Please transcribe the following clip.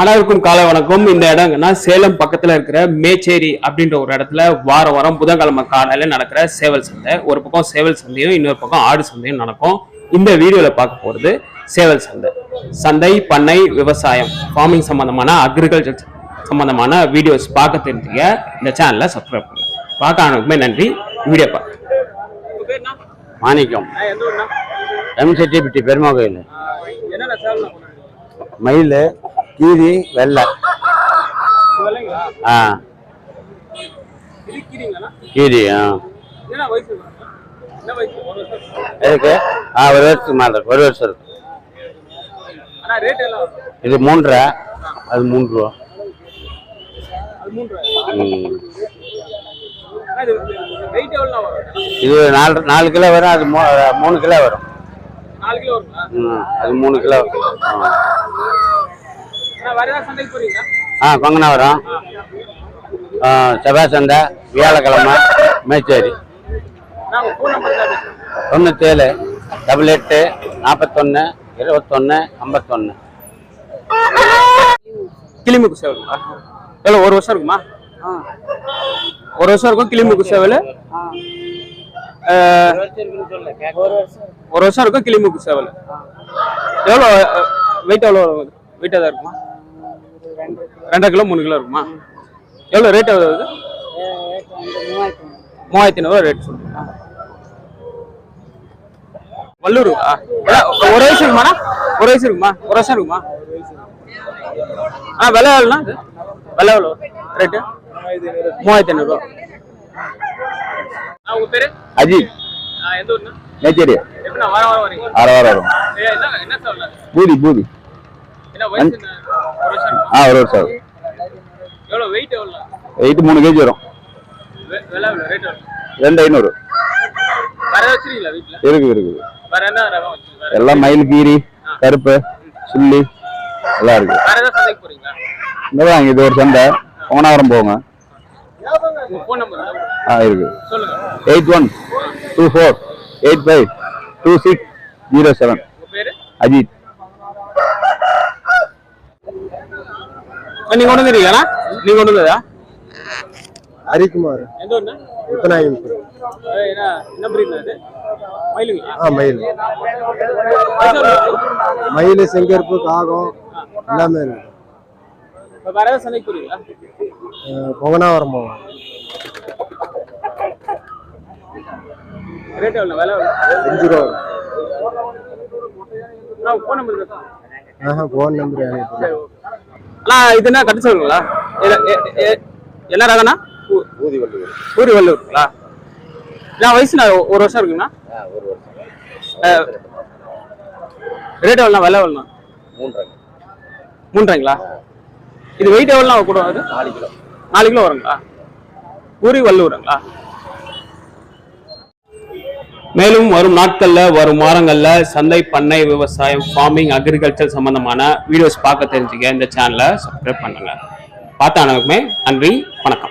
அனைவருக்கும் காலை வணக்கம். இந்த இடங்கன்னா சேலம் பக்கத்துல இருக்கிற மேச்சேரி அப்படின்ற ஒரு இடத்துல வாரம் வாரம் புதன்கிழமை காலையில நடக்கிற சேவல் சந்தை. ஒரு பக்கம் சேவல் சந்தையும் இன்னொரு பக்கம் ஆடு சந்தையும் நடக்கும். இந்த வீடியோல பார்க்க போறது சேவல் சந்தை. சந்தை பண்ணை விவசாயம் ஃபார்மிங் சம்பந்தமான அக்ரிகல்ச்சர் சம்பந்தமான வீடியோஸ் பார்க்க தெரிஞ்சுக்க இந்த சேனலை சப்ஸ்கிரைப் பண்ணுங்க. பார்க்க அனைவருக்குமே நன்றி. வீடியோ பார்க்க மாணிக்கம். எம்செட்டிப்பட்டி பெருமா கோயில் மயில் கீரி வெள்ளை. ஆ. கீரி ஆ. ஆ ஒரு வருஷத்துக்கு இருக்கு ஒரு வருஷம் இருக்கு. இது மூன்றரை அது மூணு ரூபா. இது நாலு நாலு கிலோ வரும் அது மூணு கிலோ வரும். அது மூணு கிலோ ஆ. ஆ, செவ்வாய் சந்தை வியாழக்கிழமை மேச்சேரி. தொண்ணூத்தேழு டபுள் எட்டு நாற்பத்தொன்று இருபத்தொன்று ஐம்பத்தொன்று கிளிமுக்கு சேவலுங்களா எவ்வளோ ஒரு வருஷம் இருக்குமா? ஒரு வருஷம் இருக்கும் கிளிமுக்கு சேவல். ஒரு வருஷம் இருக்கும். கிளிமுக்கு சேவல். எவ்வளோ வெயிட் எவ்வளோ வெயிட்டாக தான் இருக்குமா? ரெண்டரை கிலோ மூணு கிலோ இருக்குமா? எவ்வளோ ரேட் எவ்வளோ வருது? மூவாயிரத்தி ஐநூறுவா ரேட் சொல்லுங்க. வள்ளூர். ஒரு வயசு இருக்குமாண்ணா ஒரு வயசு இருக்குமா? ஒரு வருஷம் இருக்குமா? ஆ விலை எவ்வளோண்ணா இது? விலை எவ்வளோ ரேட்டு மூவாயிரத்தி ஐநூறுரூவா உங்க பேரு? அஜித். எந்த ஊர்னா மேச்சேரி. எப்படிண்ணா வாரம் வாரம் வரீங்க அரை வாரம் வரும். ஏ, என்ன என்ன பூதி பூதி என்ன வயசு ஆ ஒரு வருஷம் எவ்வளோ வெயிட் மூணு கேஜி வரும். ரெண்டு ஐநூறு. வீட்டில் இருக்குது எல்லாம் மயில் கீரி கருப்பு சுள்ளி எல்லாம் இருக்கு இங்கதான் இது ஒரு சந்தை. கோணாவரம் போங்க. ஆ இருக்கு eight one two four eight five two six zero seven. Ajith. நீங்க கொண்டு வந்துருக்கீங்களா நீங்க கொண்டு வந்ததா? ஹரிக்குமார் ஏய், என்ன பிரீட்னா இது மயிலுங்களா? ஆ மயில்? மயில் செங்கருப்பு காகம் எல்லாமே இருக்கு. இப்ப வேற ஏதாவது சந்தைக்கு போறீங்களா? போவோம் ரேட் எவ்வளோ விலை எவ்வளோ? அஞ்சு ரூபா. ஃபோன் நம்பர் ஆஹா ஃபோன் நம்பர் அண்ணா இது என்ன கட்டு சொல்லுங்களா? என்ன ரகண்ணா ஊதி வள்ளுவர் ஊரி வல்லூருங்களா நான் வயசு நான் ஒரு வருஷம் இருக்குங்கண்ணா. ஒரு வருஷம் ரேட் எவ்வளோண்ணா விலை எவ்வளோண்ணா? மூன்றரை மூன்றைங்களா? இது வெயிட் எவ்வளோண்ணா கூட வருது நாலு கிலோ. நாலு கிலோ வருங்களா? ஊரி வல்லூருங்களா மேலும் வரும் நாட்கள்ல வரும் வாரங்கள்ல சந்தை பண்ணை விவசாயம் ஃபார்மிங் அக்ரிகல்ச்சர் சம்பந்தமான வீடியோஸ் பார்க்க தெரிஞ்சுக்க இந்த சேனலை சப்ஸ்கிரைப் பண்ணுங்க. பார்த்த அனைவருக்குமே நன்றி வணக்கம்.